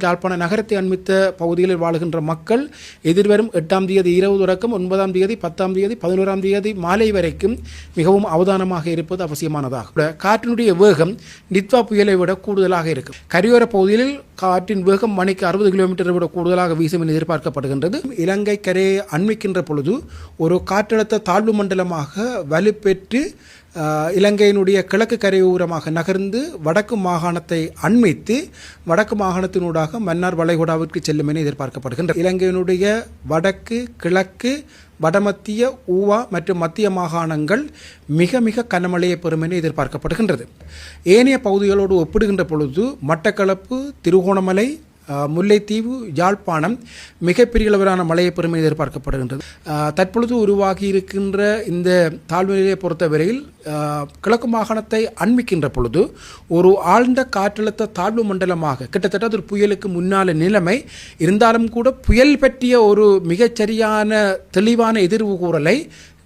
யாழ்ப்பாண நகரத்தை அண்மித்த பகுதிகளில் வாழுகின்ற மக்கள் எதிர்வரும் எட்டாம் தேதி இரவு தொடக்கம் ஒன்பதாம் தேதி பத்தாம் தேதி பதினோராம் தேதி மாலை வரைக்கும் மிகவும் அவதானமாக இருப்பது அவசியமானதாகும் காற்றினுடைய வேகம் நித்வா புயலை விட கூடுதலாக இருக்கும். கரையோர பகுதிகளில் காற்றின் வேகம் மணிக்கு அறுபது கிலோமீட்டரை விட கூடுதலாக வீசும் என எதிர்பார்க்கப்படுகின்றது. இலங்கை கரையை அண்மிக்கின்ற பொழுது ஒரு காற்றழுத்த தாழ்வு மண்டலமாக வலுப்பெற்று இலங்கையினுடைய கிழக்கு கரையோரமாக நகர்ந்து வடக்கு மாகாணத்தை அண்மித்து வடக்கு மாகாணத்தினூடாக மன்னார் வளைகுடாவிற்கு செல்லும் என எதிர்பார்க்கப்படுகின்றது. இலங்கையினுடைய வடக்கு கிழக்கு வடமத்திய ஊவா மற்றும் மத்திய மாகாணங்கள் மிக மிக கனமழையை பெறும் என எதிர்பார்க்கப்படுகின்றது. ஏனைய பகுதிகளோடு ஒப்பிடுகின்ற பொழுது மட்டக்களப்பு திருகோணமலை முல்லைத்தீவு யாழ்ப்பாணம் மிகப்பெரிய அளவிலான மழையை பெருமை எதிர்பார்க்கப்படுகின்றது. தற்பொழுது உருவாகி இருக்கின்ற இந்த தாழ்வு நிலையை பொறுத்தவரையில் கிழக்கு மாகாணத்தை அண்மிக்கின்ற பொழுது ஒரு ஆழ்ந்த காற்றழுத்த தாழ்வு மண்டலமாக கிட்டத்தட்ட ஒரு புயலுக்கு முன்னால நிலைமை இருந்தாலும் கூட புயல் பற்றிய ஒரு மிகச்சரியான தெளிவான எதிர்வு கூறலை.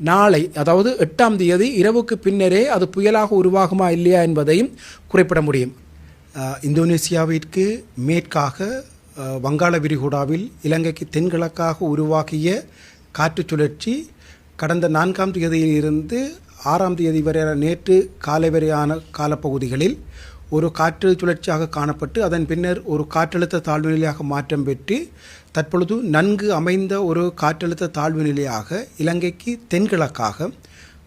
நாளை அதாவது எட்டாம் தேதி இரவுக்கு பின்னரே அது புயலாக உருவாகுமா இல்லையா என்பதையும் குறிப்பிட முடியும். இந்தோனேசியாவிற்கு மேற்காக வங்காள விரிகுடாவில் இலங்கைக்கு தென்கிழக்காக உருவாகிய காற்று சுழற்சி கடந்த நான்காம் தேதியிலிருந்து ஆறாம் தேதி வரையான நேற்று காலை வரையான காலப்பகுதிகளில் ஒரு காற்று சுழற்சியாக காணப்பட்டு அதன் பின்னர் ஒரு காற்றழுத்த தாழ்வு நிலையாக மாற்றம் பெற்று தற்பொழுது நன்கு அமைந்த ஒரு காற்றழுத்த தாழ்வு நிலையாக இலங்கைக்கு தென்கிழக்காக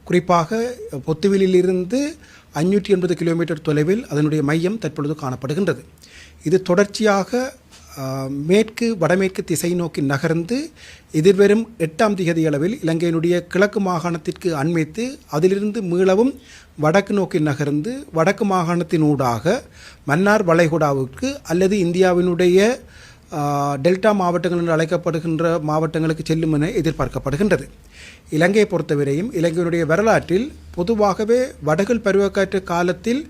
குறிப்பாக பொத்துவிலிருந்து அஞ்சூற்றி எண்பது கிலோமீட்டர் தொலைவில் அதனுடைய மையம் தற்பொழுது காணப்படுகின்றது. இது தொடர்ச்சியாக மேற்கு வடமேற்கு திசை நோக்கி நகர்ந்து எதிர்வரும் எட்டாம் திகதி அளவில் இலங்கையினுடைய கிழக்கு மாகாணத்திற்கு அண்மைத்து அதிலிருந்து மீளவும் வடக்கு நோக்கி நகர்ந்து வடக்கு மாகாணத்தினூடாக மன்னார் வளைகுடாவுக்கு அல்லது இந்தியாவினுடைய டெல்டா மாவட்டங்கள் என்று அழைக்கப்படுகின்ற மாவட்டங்களுக்கு செல்லும் என எதிர்பார்க்கப்படுகின்றது. இலங்கையை பொறுத்தவரையும் இலங்கையினுடைய வரலாற்றில் பொதுவாகவே வடகில் பருவக்காற்று காலத்தில்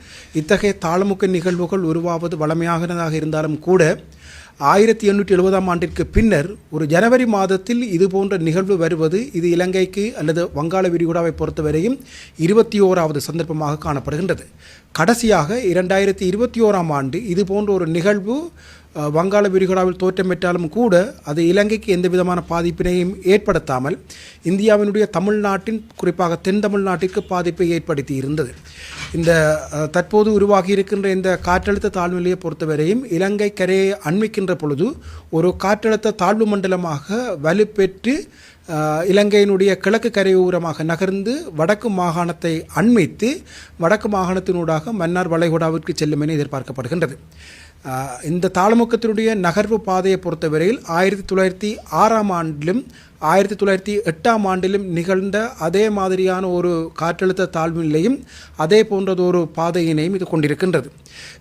இத்தகைய தாளமுக்க நிகழ்வுகள் உருவாவது வளமையானதாக இருந்தாலும் கூட ஆயிரத்தி எண்ணூற்றி எழுபதாம் ஆண்டிற்கு பின்னர் ஒரு ஜனவரி மாதத்தில் இது போன்ற நிகழ்வு வருவது இது இலங்கைக்கு அல்லது வங்காள விரிகுடாவை பொறுத்தவரையும் இருபத்தி ஓராவது சந்தர்ப்பமாக காணப்படுகின்றது. கடைசியாக இரண்டாயிரத்தி இருபத்தி ஓராம் ஆண்டு இது போன்ற ஒரு நிகழ்வு வங்காள விரிகுடாவில் தோற்றம் பெற்றாலும் கூட அது இலங்கைக்கு எந்த விதமான பாதிப்பினையும் ஏற்படுத்தாமல் இந்தியாவினுடைய தமிழ்நாட்டின் குறிப்பாக தென் தமிழ்நாட்டிற்கு பாதிப்பை ஏற்படுத்தி இருந்தது இந்த தற்போது உருவாகி இருக்கின்ற இந்த காற்றழுத்த தாழ்வு நிலையை பொறுத்தவரையும் இலங்கை கரையை அண்மிக்கின்ற பொழுது ஒரு காற்றழுத்த தாழ்வு மண்டலமாக வலுப்பெற்று இலங்கையினுடைய கிழக்கு கரையோரமாக நகர்ந்து வடக்கு மாகாணத்தை அண்மித்து வடக்கு மாகாணத்தினூடாக மன்னார் வளைகுடாவிற்கு செல்லும் என எதிர்பார்க்கப்படுகின்றது. இந்த தாளமுக்கத்தினுடைய நகர்வு பாதையை பொறுத்தவரையில் ஆயிரத்தி தொள்ளாயிரத்தி ஆறாம் ஆண்டிலும் ஆயிரத்தி தொள்ளாயிரத்தி எட்டாம் ஆண்டிலும் நிகழ்ந்த அதே மாதிரியான ஒரு காற்றழுத்த தாழ்வு நிலையும் அதே போன்றது ஒரு பாதையினையும் இது கொண்டிருக்கின்றது.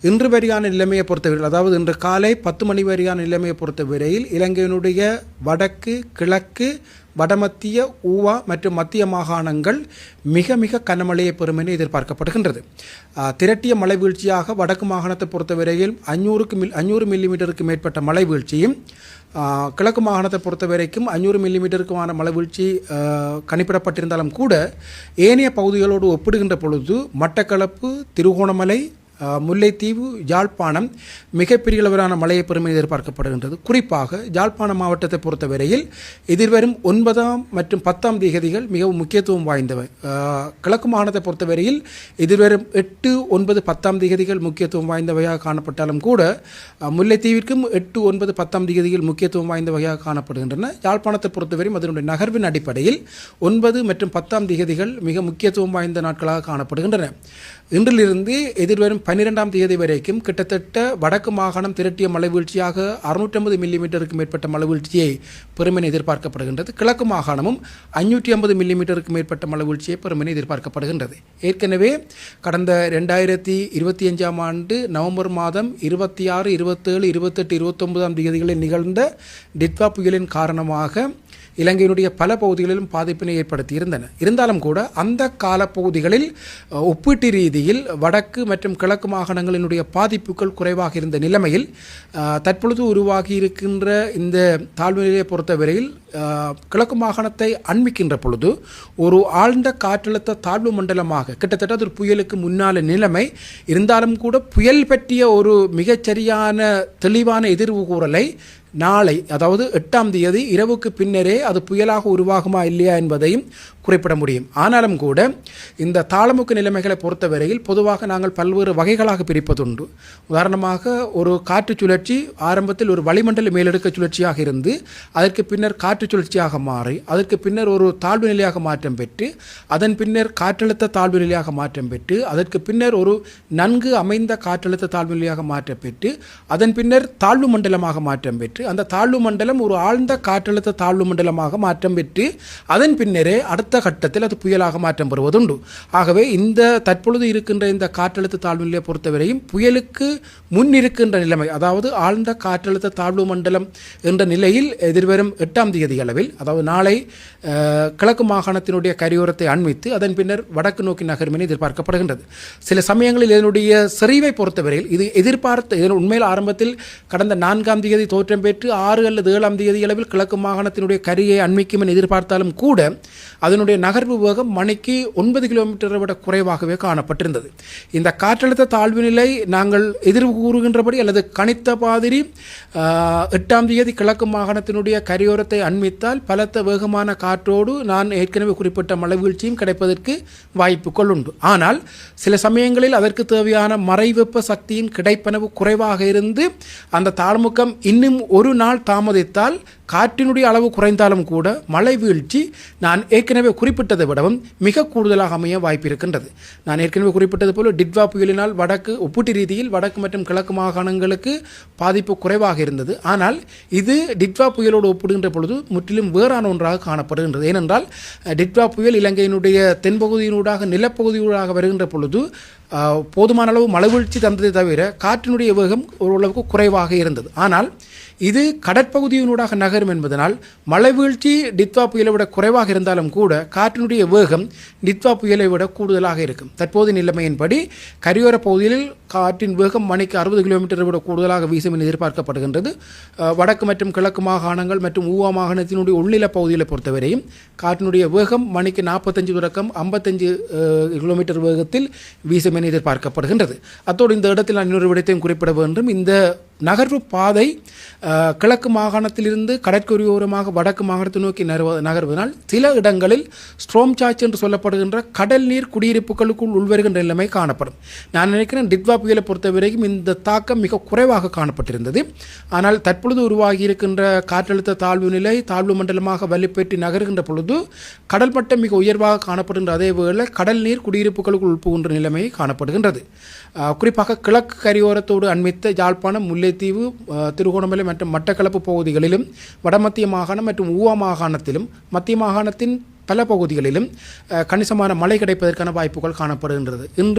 இன்று வரையான நிலைமையை பொறுத்தவரையில் அதாவது இன்று காலை பத்து மணி வரையான நிலைமையை பொறுத்தவரையில் இலங்கையினுடைய வடக்கு கிழக்கு வடமத்திய ஊவா மற்றும் மத்திய மாகாணங்கள் மிக மிக கனமழையை பெறும் என எதிர்பார்க்கப்படுகின்றது. திரட்டிய மழை வீழ்ச்சியாக வடக்கு மாகாணத்தை பொறுத்தவரையில் அஞ்சூறுக்கு மில் அஞ்சூறு மில்லிமீட்டருக்கு மேற்பட்ட மழை வீழ்ச்சியும் கிழக்கு மாகாணத்தை பொறுத்தவரைக்கும் அஞ்சூறு மில்லிமீட்டருக்குமான மழை வீழ்ச்சி கணிப்பிடப்பட்டிருந்தாலும் கூட ஏனைய பகுதிகளோடு ஒப்பிடுகின்ற பொழுது மட்டக்களப்பு திருகோணமலை முல்லைத்தீவு யாழ்ப்பாணம் மிகப்பெரிய அளவிலான மழையை பெருமை எதிர்பார்க்கப்படுகின்றது. குறிப்பாக யாழ்ப்பாண மாவட்டத்தை பொறுத்தவரையில் எதிர்வரும் ஒன்பதாம் மற்றும் பத்தாம் தேதிகள் மிகவும் முக்கியத்துவம் வாய்ந்தவை. கிழக்கு மாகாணத்தை பொறுத்தவரையில் எதிர்வரும் எட்டு ஒன்பது பத்தாம் தேதிகள் முக்கியத்துவம் வாய்ந்த வகையாக காணப்பட்டாலும் கூட முல்லைத்தீவிற்கும் எட்டு ஒன்பது பத்தாம் தேதிகள் முக்கியத்துவம் வாய்ந்த வகையாக காணப்படுகின்றன யாழ்ப்பாணத்தை பொறுத்தவரையும் அதனுடைய நகர்வின் அடிப்படையில் ஒன்பது மற்றும் பத்தாம் தேதிகள் மிக முக்கியத்துவம் வாய்ந்த நாட்களாக காணப்படுகின்றன. இன்றிலிருந்து எதிர்வரும் பன்னிரெண்டாம் தேதி வரைக்கும் கிட்டத்தட்ட வடக்கு மாகாணம் திரட்டிய மழை வீழ்ச்சியாக அறுநூற்றம்பது மில்லிமீட்டருக்கு மேற்பட்ட மழை வீழ்ச்சியை எதிர்பார்க்கப்படுகின்றது. கிழக்கு மாகாணமும் ஐநூற்றி ஐம்பது மில்லிமீட்டருக்கு மேற்பட்ட மழை வீழ்ச்சியை பெறும் எதிர்பார்க்கப்படுகின்றது. ஏற்கனவே கடந்த ரெண்டாயிரத்தி இருபத்தி அஞ்சாம் ஆண்டு நவம்பர் மாதம் இருபத்தி ஆறு இருபத்தேழு இருபத்தெட்டு இருபத்தொன்பதாம் தேதிகளில் நிகழ்ந்த டிட்வா புயலின் காரணமாக இலங்கையினுடைய பல பகுதிகளிலும் பாதிப்பினை ஏற்படுத்தியிருந்தன. இருந்தாலும் கூட அந்த காலப்பகுதிகளில் ஒப்பீட்டு ரீதியில் வடக்கு மற்றும் கிழக்கு மாகாணங்களினுடைய பாதிப்புகள் குறைவாக இருந்த நிலைமையில் தற்பொழுது உருவாகி இருக்கின்ற இந்த தாழ்வு நிலையை பொறுத்தவரையில் கிழக்கு மாகாணத்தை அண்மிக்கின்ற பொழுது ஒரு ஆழ்ந்த காற்றழுத்த தாழ்வு மண்டலமாக கிட்டத்தட்ட அது ஒரு புயலுக்கு முன்னால நிலைமை இருந்தாலும் கூட புயல் பற்றிய ஒரு மிகச்சரியான தெளிவான எதிர்வு கூறலை நாளை அதாவது எட்டாம் தேதி இரவுக்கு பின்னரே அது புயலாக உருவாகுமா இல்லையா என்பதையும் குறிப்பிட முடியும். ஆனாலும் கூட இந்த தாளமுக்கு நிலைமைகளை பொறுத்தவரையில் பொதுவாக நாங்கள் பல்வேறு வகைகளாக பிரிப்பதுண்டு. உதாரணமாக ஒரு காற்று சுழற்சி ஆரம்பத்தில் ஒரு வளிமண்டல மேலடுக்கு சுழற்சியாக இருந்து அதற்கு பின்னர் காற்று சுழற்சியாக மாறி அதற்கு பின்னர் ஒரு தாழ்வு நிலையாக மாற்றம் பெற்று அதன் பின்னர் காற்றழுத்த தாழ்வு நிலையாக மாற்றம் பெற்று அதற்கு பின்னர் ஒரு நன்கு அமைந்த காற்றழுத்த தாழ்வு நிலையாக மாற்றம் பெற்று அதன் பின்னர் தாழ்வு மண்டலமாக மாற்றம் பெற்று அந்த தாழ்வு மண்டலம் ஒரு ஆழ்ந்த காற்றழுத்த தாழ்வு மண்டலமாக மாற்றம் பெற்று அதன் பின்னரே அடுத்த கட்டத்தில் அது புயலாக மாற்றம் பெறுவதுண்டு. ஆகவே இந்த தற்பொழுது இருக்கின்ற இந்த காற்றழுத்த தாழ்வு நிலையை பொறுத்தவரையும் புயலுக்கு முன் இருக்கின்ற நிலைமை அதாவது ஆழ்ந்த காற்றழுத்த தாழ்வு மண்டலம் என்ற நிலையில் எதிர்வரும் எட்டாம் தேதி அளவில் அதாவது நாளை கிழக்கு மாகாணத்தினுடைய கரையோரத்தை அண்மித்து அதன் பின்னர் வடக்கு நோக்கி நகரும் என எதிர்பார்க்கப்படுகின்றது. சில சமயங்களில் இதனுடைய செறிவை பொறுத்தவரையில் இது எதிர்பார்த்த இதன் உண்மையில் ஆரம்பத்தில் கடந்த நான்காம் தேதி தோற்றம் பெற்று ஆறு அல்லது ஏழாம் தேதி அளவில் கிழக்கு மாகாணத்தினுடைய கரியை அண்மிக்கும் என எதிர்பார்த்தாலும் கூட அதனுடைய நகர்வு வேகம் மணிக்கு ஒன்பது கிலோமீட்டரை விட குறைவாகவே காணப்பட்டிருந்தது. இந்த காற்றழுத்த தாழ்வு நிலை நாங்கள் எதிர்வு கூறுகின்றபடி அல்லது கணித்த மாதிரி எட்டாம் தேதி கிழக்கு மாகாணத்தினுடைய கரையோரத்தை அண்மித்தால் பலத்த வேகமான காற்றோடு நான் ஏற்கனவே குறிப்பிட்ட மழை வீழ்ச்சியும் கிடைப்பதற்கு வாய்ப்புகள் உண்டு. ஆனால் சில சமயங்களில் அதற்கு தேவையான மறைவெப்ப சக்தியின் கிடைப்பனவு குறைவாக இருந்து அந்த தாழ்முக்கம் இன்னும் ஒரு நாள் தாமதித்தால் காற்றினுடைய அளவு குறைந்தாலும் கூட மழை வீழ்ச்சி நான் ஏற்கனவே குறிப்பிட்டதை விடவும் மிக கூடுதலாக அமைய வாய்ப்பு இருக்கின்றது நான் ஏற்கனவே குறிப்பிட்டது போல டிட்வா புயலினால் வடக்கு ஒப்பீட்டு ரீதியில் வடக்கு மற்றும் கிழக்கு மாகாணங்களுக்கு பாதிப்பு குறைவாக இருந்தது. ஆனால் இது டிட்வா புயலோடு ஒப்பிடுகின்ற பொழுது முற்றிலும் வேறான ஒன்றாக காணப்படுகின்றது. ஏனென்றால் டிட்வா புயல் இலங்கையினுடைய தென்பகுதியினூடாக நிலப்பகுதியூடாக வருகின்ற பொழுது போதுமான அளவு மழைவீழ்ச்சி தந்ததை தவிர காற்றினுடைய வேகம் ஓரளவுக்கு குறைவாக இருந்தது. ஆனால் இது கடற்பகுதியினூடாக நகரும் என்பதனால் மழை வீழ்ச்சி டித்வா புயலை விட குறைவாக இருந்தாலும் கூட காற்றினுடைய வேகம் டித்வா புயலை விட கூடுதலாக இருக்கும். தற்போது நிலைமையின்படி கரையோர பகுதியில் காற்றின் வேகம் மணிக்கு அறுபது கிலோமீட்டரை விட கூடுதலாக வீசும் என எதிர்பார்க்கப்படுகின்றது. வடக்கு மற்றும் கிழக்கு மாகாணங்கள் மற்றும் ஊவா மாகாணத்தினுடைய உள்நில பகுதிகளை பொறுத்தவரையும் காற்றினுடைய வேகம் மணிக்கு நாற்பத்தஞ்சு தொடக்கம் ஐம்பத்தஞ்சு கிலோமீட்டர் வேகத்தில் வீசும் என எதிர்பார்க்கப்படுகின்றது. அத்தோடு இந்த இடத்தில் நான் இன்னொரு விடயத்தையும் குறிப்பிட வேண்டும். இந்த நகர்வு பாதை கிழக்கு மாகாணத்திலிருந்து கடற்கரையோரமாக வடக்கு மாகாணத்தை நோக்கி நகர்வ- நகர்வதனால் சில இடங்களில் ஸ்ட்ரோம் சார்ஜ் என்று சொல்லப்படுகின்ற கடல் நீர் குடியிருப்புகளுக்குள் உள்வருகின்ற நிலைமை காணப்படும். நான் நினைக்கிறேன் டிட்வா புயலை பொறுத்தவரைக்கும் இந்த தாக்கம் மிக குறைவாக காணப்பட்டிருந்தது. ஆனால் தற்பொழுது உருவாகி இருக்கின்ற காற்றழுத்த தாழ்வு நிலை தாழ்வு மண்டலமாக வலுப்பேற்றி நகர்கின்ற பொழுது கடல் மட்டம் மிக உயர்வாக காணப்படுகின்ற அதே வேளை கடல் நீர் குடியிருப்புகளுக்குள் உள்புகின்ற நிலைமை காணப்படுகின்றது. குறிப்பாக கிழக்கு கரையோரத்தோடு அண்மித்த யாழ்ப்பாணம் முல்லைத்தீவு திருகோணமலை மற்றும் மட்டக்களப்பு பகுதிகளிலும் வடமத்திய மாகாணம் மற்றும் ஊவா மாகாணத்திலும் மத்திய மாகாணத்தின் பல பகுதிகளிலும் கணிசமான மழை கிடைப்பதற்கான வாய்ப்புகள் காணப்படுகின்றது. இன்று